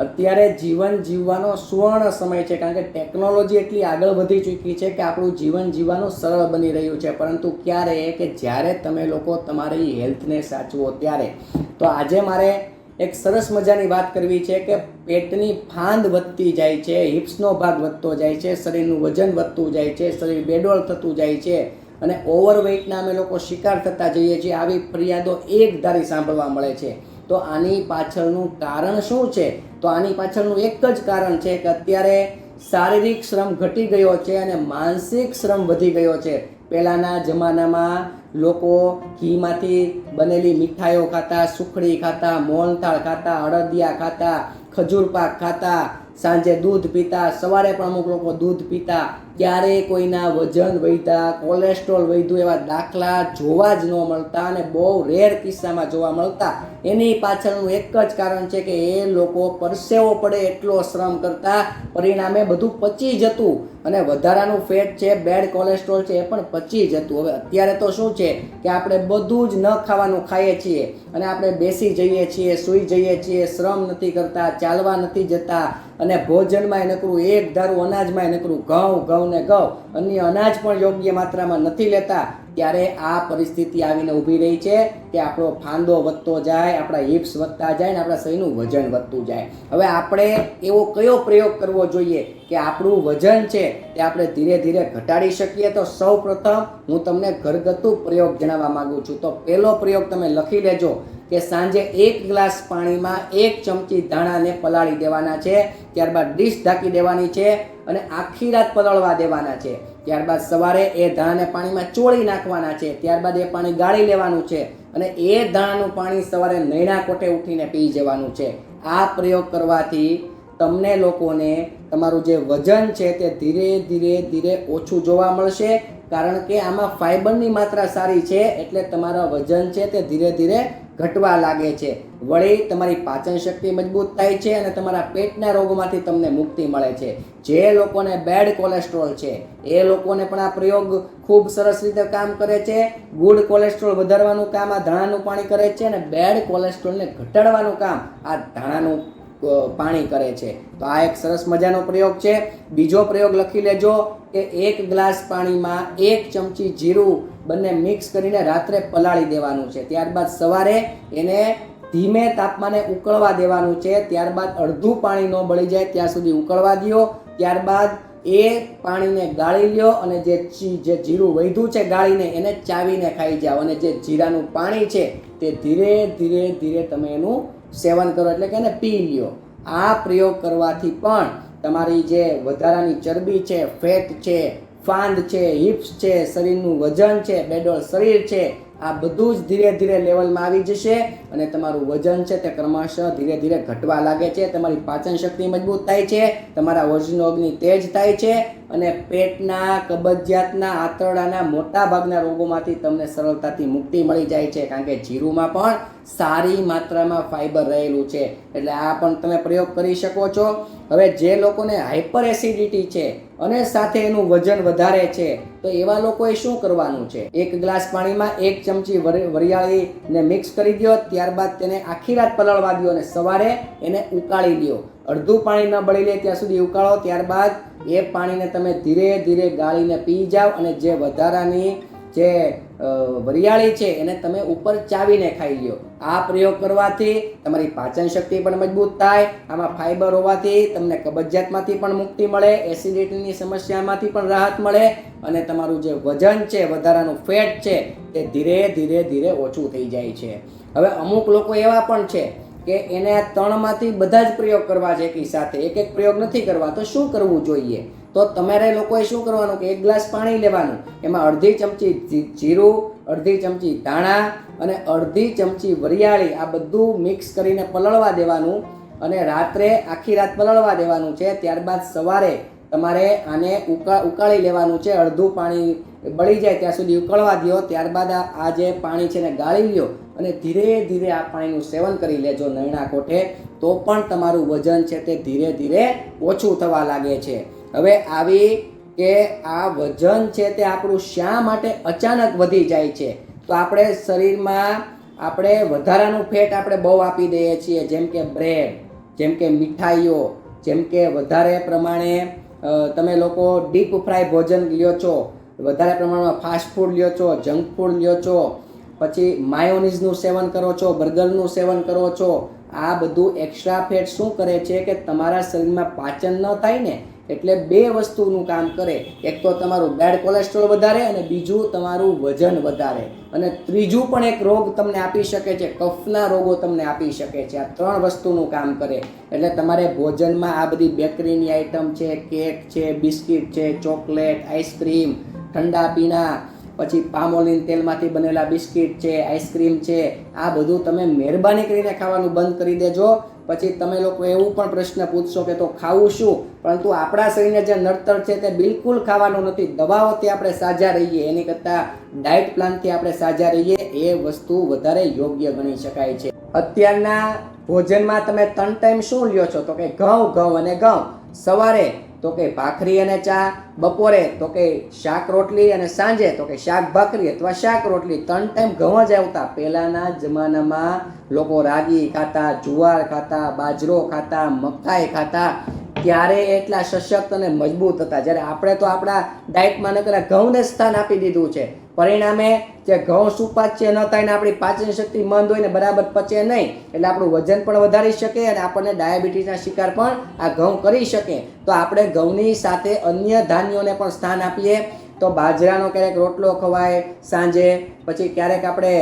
અત્યારે જીવન જીવવાનો સુવર્ણ સમય છે, કારણ કે ટેકનોલોજી એટલી આગળ વધી ચૂકી છે કે આપણું જીવન જીવવાનું સરળ બની રહ્યું છે. પરંતુ ક્યારે કે જ્યારે તમે લોકો તમારી હેલ્થને સાચવો ત્યારે. તો આજે મારે એક સરસ મજાની વાત કરવી છે કે પેટની ફાંદ વધતી જાય છે હિપ્સનો ભાગ વધતો જાય છે, શરીરનું વજન વધતું જાય છે, શરીર બેડોળ થતું જાય છે અને ઓવરવેઇટના અમે લોકો શિકાર થતા જઈએ છીએ. આવી ફરિયાદો એક ધારી સાંભળવા મળે છે. તો આની પાછળનું કારણ શું છે? તો આની પાછળનું એક જ કારણ છે કે અત્યારે શારીરિક શ્રમ ઘટી ગયો છે અને માનસિક શ્રમ વધી ગયો છે. પહેલાંના જમાનામાં લોકો ઘીમાંથી બનેલી મીઠાઈઓ ખાતા, સુખડી ખાતા, મોહનથાળ ખાતા અડદિયા ખાતા, ખજૂર પાક ખાતા, સાંજે દૂધ પીતા, સવારે પણ અમુક લોકો દૂધ પીતા ક્યારેય કોઈના વજન વધ્યા કોલેસ્ટ્રોલ વધ્યું, એવા દાખલા જોવા જ ન મળતા અને બહુ રેર કિસ્સામાં જોવા મળતા. એની પાછળનું એક જ કારણ છે કે એ લોકો પરસેવો પડે એટલો શ્રમ કરતા. પરિણામે બધું પચી જતું. અને વધારાનું ફેટ છે બેડ કોલેસ્ટ્રોલ છે, એ પણ પચી જતું. હવે અત્યારે તો શું છે કે આપણે બધું જ ન ખાવાનું ખાઈએ છીએ અને આપણે બેસી જઈએ છીએ, સૂઈ જઈએ છીએ, શ્રમ નથી કરતા, ચાલવા નથી જતા અને ભોજનમાં નકરું, એક ધારું અનાજમાં નકરું, ઘઉં ઘઉં ને ઘઉં. અન્ય અનાજ પણ યોગ્ય માત્રામાં નથી લેતા. ત્યારે આ પરિસ્થિતિ આવીને ઊભી રહી છે કે આપણો ફાંદો વધતો જાય, આપણા હિપ્સ વધતા જાય ને આપણા શરીરનું વજન વધતું જાય. હવે આપણે એવો કયો પ્રયોગ કરવો જોઈએ કે આપણું વજન છે તે આપણે ધીરે ધીરે ઘટાડી શકીએ? તો સૌ પ્રથમ હું તમને ઘરગથ્થુ પ્રયોગ જણાવવા માગું છું. તો પહેલો પ્રયોગ તમે લખી લેજો કે સાંજે એક ગ્લાસ પાણીમાં એક ચમચી ધાણાને પલાળી દેવાના છે, ત્યારબાદ ડીશ ઢાંકી દેવાની છે અને આખી રાત પલાળવા દેવાના છે. ત્યારબાદ સવારે એ ધાણાને પાણીમાં ચોળી નાખવાના છે. ત્યારબાદ એ પાણી ગાળી લેવાનું છે અને એ ધાણાનું પાણી સવારે નૈણા કોઠે ઉઠીને પી જવાનું છે. આ પ્રયોગ કરવાથી તમને લોકોને તમારું જે વજન છે તે ધીરે ધીરે ધીરે ઓછું જોવા મળશે. કારણ કે આમાં ફાઇબરની માત્રા સારી છે એટલે તમારા વજન છે તે ધીરે ધીરે ઘટવા લાગે છે. વળી તમારી પાચન શક્તિ મજબૂત થાય છે અને તમારા પેટના રોગોમાંથી તમને મુક્તિ મળે છે. જે લોકોને બેડ કોલેસ્ટ્રોલ છે, એ લોકોને પણ આ પ્રયોગ ખૂબ સરસ રીતે કામ કરે છે. ગુડ કોલેસ્ટ્રોલ વધારવાનું કામ આ ધાણાનું પાણી કરે છે અને બેડ કોલેસ્ટ્રોલને ઘટાડવાનું કામ આ ધાણાનું પાણી કરે છે. તો આ એક સરસ મજાનો પ્રયોગ છે. બીજો પ્રયોગ લખી લેજો કે એક ગ્લાસ પાણીમાં એક ચમચી જીરું બંને મિક્સ કરીને રાત્રે પલાળી દેવાનું છે. ત્યારબાદ સવારે એને ધીમે તાપમાને ઉકળવા દેવાનું છે. ત્યારબાદ અડધું પાણી ન બળી જાય ત્યાં સુધી ઉકળવા દો ત્યારબાદ એ પાણીને ગાળી લ્યો અને જે જે જીરું વધ્યું છે ગાળીને એને ચાવીને ખાઈ જાઓ. અને જે જીરાનું પાણી છે તે ધીરે ધીરે ધીરે તમે એનું સેવન કરો એટલે કે એને પી લ્યો. આ પ્રયોગ કરવાથી પણ તમારી જે વધારાની ચરબી છે, ફેટ છે, ફાંદ છે, હિપ્સ છે, શરીરનું વજન છે, બેડોળ શરીર છે, આ બધું જ ધીરે ધીરે લેવલમાં આવી જશે અને તમારું વજન છે તે ક્રમશઃ ધીરે ધીરે ઘટવા લાગે છે, તમારી પાચન શક્તિ મજબૂત થાય છે, તમારા વજનો અગ્નિ તેજ થાય છે અને પેટના, કબજિયાતના, આંતરડાના મોટા ભાગના રોગોમાંથી તમને સરળતાથી મુક્તિ મળી જાય છે, કારણ કે જીરુમાં પણ સારી માત્રામાં ફાઇબર રહેલું છે. એટલે આ પણ તમે પ્રયોગ કરી શકો છો. હવે જે લોકોને હાઇપર એસિડિટી છે અને સાથે એનું વજન વધારે છે, તો એવા લોકોએ શું કરવાનું છે? એક ગ્લાસ પાણીમાં એક ચમચી વરિ- વરિયાળીને મિક્સ કરી દો ત્યારબાદ તેને આખી રાત પલળવા દો અને સવારે એને ઉકાળી દો અડધું પાણી ન બળી લે ત્યાં સુધી ઉકાળો. ત્યારબાદ એ પાણીને તમે ધીરે ધીરે ગાળીને પી જાઓ અને જે વધારાની જે વરિયાળી છે એને તમે ઉપર ચાવીને ખાઈ લ્યો. આ પ્રયોગ કરવાથી તમારી પાચન શક્તિ પણ મજબૂત થાય, આમાં ફાઇબર હોવાથી તમને કબજિયાતમાંથી પણ મુક્તિ મળે, એસિડિટીની સમસ્યામાંથી પણ રાહત મળે અને તમારું જે વજન છે, વધારાનું ફેટ છે, તે ધીરે ધીરે ધીરે ઓછું થઈ જાય છે. હવે અમુક લોકો એવા પણ છે કે એને આ ત્રણમાંથી બધા જ પ્રયોગ કરવા છે એકી સાથે. એક એક પ્રયોગ નથી કરવા, તો શું કરવું જોઈએ? તો તમારે લોકોએ શું કરવાનું કે એક ગ્લાસ પાણી લેવાનું. એમાં અડધી ચમચી જીરું, અડધી ચમચી ધાણા અને અડધી ચમચી વરિયાળી આ બધું મિક્સ કરીને પલળવા દેવાનું અને રાત્રે આખી રાત પલળવા દેવાનું છે. ત્યારબાદ સવારે તમારે આને ઉકા, ઉકાળી લેવાનું છે. અડધું પાણી બળી જાય ત્યાં સુધી ઉકળવા દો ત્યારબાદ આ જે પાણી છે ને ગાળી લ્યો અને ધીરે ધીરે આ પાણીનું સેવન કરી લેજો નૈણા કોઠે. તો પણ તમારું વજન છે તે ધીરે ધીરે ઓછું થવા લાગે છે. હવે આવી કે આ વજન છે તે આપણું શા માટે અચાનક વધી જાય છે? તો આપણે શરીરમાં આપણે વધારાનું ફેટ આપણે બહુ આપી દઈએ છીએ, જેમ કે બ્રેડ, જેમ કે મીઠાઈઓ, જેમ કે વધારે પ્રમાણે તમે લોકો ડીપ ફ્રાય ભોજન લ્યો છો. વધારે પ્રમાણમાં ફાસ્ટ ફૂડ લ્યો છો જંક ફૂડ લ્યો છો, પછી માયોનીઝનું સેવન કરો છો બર્ગરનું સેવન કરો છો, આ બધું એક્સ્ટ્રા ફેટ શું કરે છે કે તમારા શરીરમાં પાચન ન થાય ને, એટલે બે વસ્તુનું કામ કરે. એક તો તમારું બેડ કોલેસ્ટ્રોલ વધારે અને બીજું તમારું વજન વધારે. અને ત્રીજું પણ એક રોગ તમને આપી શકે છે, કફના રોગો તમને આપી શકે છે. આ ત્રણ વસ્તુનું કામ કરે. એટલે તમારે ભોજનમાં આ બધી બેકરીની આઈટમ છે કેક છે બિસ્કિટ છે ચોકલેટ આઈસ્ક્રીમ ઠંડા પીણા, પછી પામોલીન તેલમાંથી બનેલા બિસ્કિટ છે, આઈસ્ક્રીમ છે, આ બધું તમે મહેરબાની કરીને ખાવાનું બંધ કરી દેજો. પછી તમે લોકો એવું પણ પ્રશ્ન પૂછશો કે તો ખાવું શું? પરંતુ આપણા શરીરને જે નડતર છે તે બિલકુલ ખાવાનું નથી. દવાઓથી આપણે સાજા રહીએ, એની કરતાં ડાયટ પ્લાનથી આપણે સાજા રહીએ, એ વસ્તુ વધારે યોગ્ય ગણી શકાય છે. અત્યારના ભોજનમાં તમે ત્રણ ટાઈમ શું લ્યો છો? તો કે ઘઉં ઘઉં અને ઘઉં. સવારે તો કે ભાખરી અને ચા બપોરે, તો કે શાક રોટલી અને સાંજે, તો કે શાક ભાખરી અથવા શાક રોટલી, ત્રણ ટાઈમ ઘઉં જ આવતા. પહેલાંના જમાનામાં લોકો રાગી ખાતા, જુવાર ખાતા, બાજરો ખાતા, મકાઈ ખાતા ત્યારે એટલા સશક્ત અને મજબૂત હતા. જ્યારે આપણે તો આપણા ડાયટમાં નકરા ઘઉંને સ્થાન આપી દીધું છે. પરિણામે જે ઘઉં સુપાચ્ય ન થાય ને આપણી પાચન શક્તિ મંદ હોય ને બરાબર પચે નહીં, એટલે આપણું વજન પણ વધારી શકે અને આપણને ડાયાબિટીસના શિકાર પણ આ ઘઉં કરી શકે. તો આપણે ઘઉંની સાથે અન્ય ધાન્યોને પણ સ્થાન આપીએ. તો બાજરાનો ક્યારેક રોટલો ખવાય, સાંજે. પછી ક્યારેક આપણે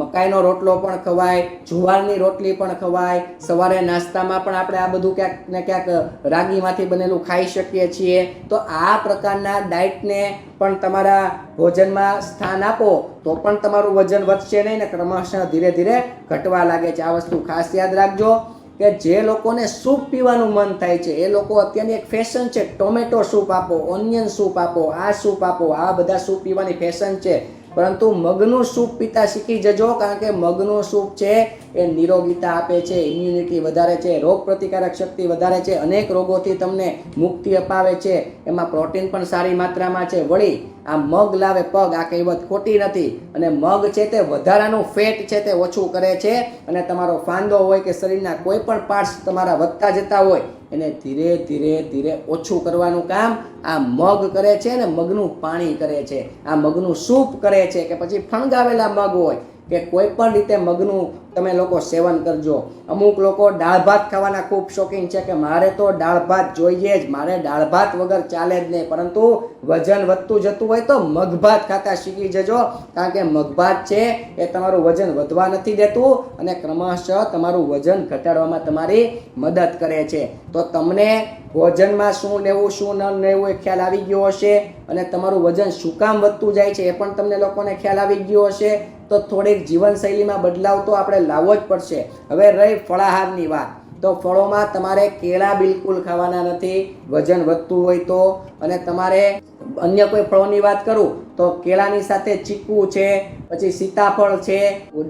મકાઈનો રોટલો પણ ખવાય, જુવારની રોટલી પણ ખવાય. સવારે નાસ્તામાં પણ આપણે આ બધું ક્યાંક ને ક્યાંક રાગીમાંથી બનેલું ખાઈ શકીએ છીએ. તો આ પ્રકારના ડાયટને પણ તમારા ભોજનમાં સ્થાન આપો, તો પણ તમારું વજન વધશે નહીં ને ક્રમશઃ ધીરે ધીરે ઘટવા લાગે છે. આ વસ્તુ ખાસ યાદ રાખજો. કે જે લોકોને સૂપ પીવાનું મન થાય છે, એ લોકો અત્યારની એક ફેશન છે, ટોમેટો સૂપ આપો ઓનિયન સૂપ આપો, આ સૂપ આપો, આ બધા સૂપ પીવાની ફેશન છે. પરંતુ મગનું સૂપ પીતા શીખી જજો, કારણ કે મગનું સૂપ છે એ નિરોગીતા આપે છે ઇમ્યુનિટી વધારે છે, રોગ પ્રતિકારક શક્તિ વધારે છે, અનેક રોગોથી તમને મુક્તિ અપાવે છે. એમાં પ્રોટીન પણ સારી માત્રામાં છે. વળી આ મગ લાવે પગ, આ કહેવત ખોટી નથી. અને મગ છે તે વધારાનું ફેટ છે તે ઓછું કરે છે. અને તમારો ફાંદો હોય કે શરીરના કોઈ પણ પાર્ટ્સ તમારા વધતા જતા હોય એને ધીરે ધીરે ધીરે ઓછું કરવાનું કામ આ મગ કરે છે ને મગનું પાણી કરે છે. આ મગનું સૂપ કરે છે કે પછી ફણગાવેલા મગ હોય. કે કોઈ પણ રીતે મગનું તમે લોકો સેવન કરજો. અમુક લોકો દાળ ભાત ખાવાના ખૂબ શોખીન છે કે મારે તો દાળ ભાત જોઈએ જ, મારે દાળ ભાત વગર ચાલે જ નહીં. પરંતુ વજન વધતું જતું હોય તો મગભાત ખાતા શીખી જજો. કારણ કે મગભાત છે એ તમારું વજન વધવા નથી દેતું અને ક્રમશઃ તમારું વજન ઘટાડવામાં તમારી મદદ કરે છે. તો તમને ભોજનમાં શું લેવું શું ન લેવું એ ખ્યાલ આવી ગયો હશે અને તમારું વજન શું કામ વધતું જાય છે એ પણ તમને લોકોને ખ્યાલ આવી ગયો હશે. તો થોડીક જીવનશૈલીમાં બદલાવ તો આપણે લાવવો જ પડશે. હવે રહી ફળાહારની વાત. તો ફળોમાં તમારે કેળા બિલકુલ ખાવાના નથી, વજન વધતું હોય તો. અને તમારે અન્ય કોઈ ફળોની વાત કરું, તો કેળાની સાથે ચીકુ છે, પછી સીતાફળ છે,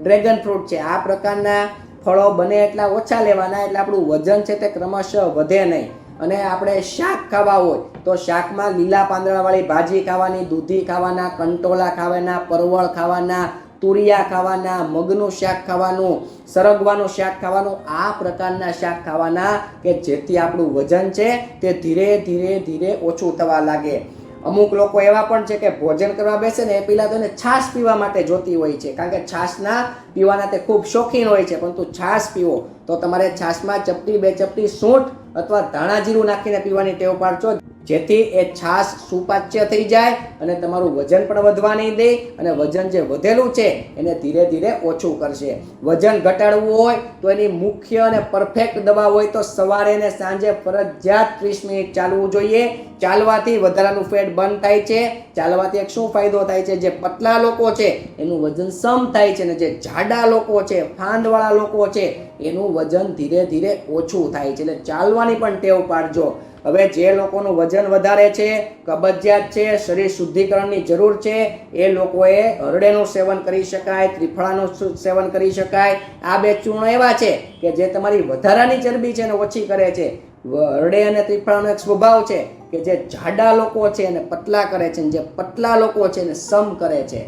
ડ્રેગન ફ્રૂટ છે. આ પ્રકારના ફળો બને એટલા ઓછા લેવાના, એટલે આપણું વજન છે તે ક્રમશઃ વધે નહીં. અને આપણે શાક ખાવા હોય, તો શાકમાં લીલા પાંદડાવાળી ભાજી ખાવાની, દૂધી ખાવાના, કંટોલા ખાવાના, પરવળ ખાવાના તુરિયા ખાવાના, મગનું શાક ખાવાનું, સરગવાનું શાક ખાવાનું, આ પ્રકારના શાક ખાવાના કે જેથી આપણું વજન છે તે ધીરે ધીરે ધીરે ઓછું થવા લાગે. અમુક લોકો એવા પણ છે કે ભોજન કરવા બેસે ને એ પહેલાં તો એને છાશ પીવા માટે જોતી હોય છે. કારણ કે છાશના પીવાના તે ખૂબ શોખીન હોય છે, પરંતુ છાશ પીવો. તો તમારે છાશમાં ચપટી, બે ચપટી, સૂંઠ અથવા ધાણા જીરું નાખીને પીવાની ટેવ પાડજો જેથી એ છાશ સુપાચ્ય થઈ જાય અને તમારું વજન પણ વધવા નહીં દે અને વજન જે વધેલું છે એને ધીરે ધીરે ઓછું કરશે. વજન ઘટાડવું હોય તો એની મુખ્ય અને પરફેક્ટ દવા હોય તો સવારે ને સાંજે ફરજિયાત ત્રીસ મિનિટ ચાલવું જોઈએ. ચાલવાથી વધારાનું ફેટ બંધ થાય છે. ચાલવાથી એક શું ફાયદો થાય છે? જે પતલા લોકો છે, એનું વજન સમ થાય છે અને જે જાડા લોકો છે, ફાંદવાળા લોકો છે, એનું વજન ધીરે ધીરે ઓછું થાય છે. એટલે ચાલવાની પણ ટેવ પાડજો. હવે જે લોકોનું વજન વધારે છે, કબજિયાત છે, શરીર શુદ્ધિકરણની જરૂર છે, એ લોકોએ હરડેનું સેવન કરી શકાય, ત્રિફળાનું સેવન કરી શકાય. આ બે ચૂર્ણો એવા છે કે જે તમારી વધારાની ચરબી છે એને ઓછી કરે છે. હરડે અને ત્રિફળાનો એક સ્વભાવ છે કે જે જાડા લોકો છે એને પતલા કરે છે જે પતલા લોકો છે એને સમ કરે છે.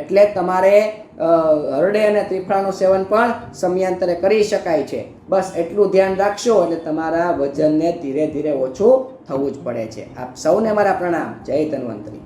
એટલે તમારે હરડે અને ત્રિફળાનું સેવન પણ સમયાંતરે કરી શકાય છે. બસ એટલું ધ્યાન રાખશો એટલે તમારા વજનને ધીરે ધીરે ઓછું થવું જ પડે છે. આપ સૌને મારા પ્રણામ. જય ધન્વંતરી.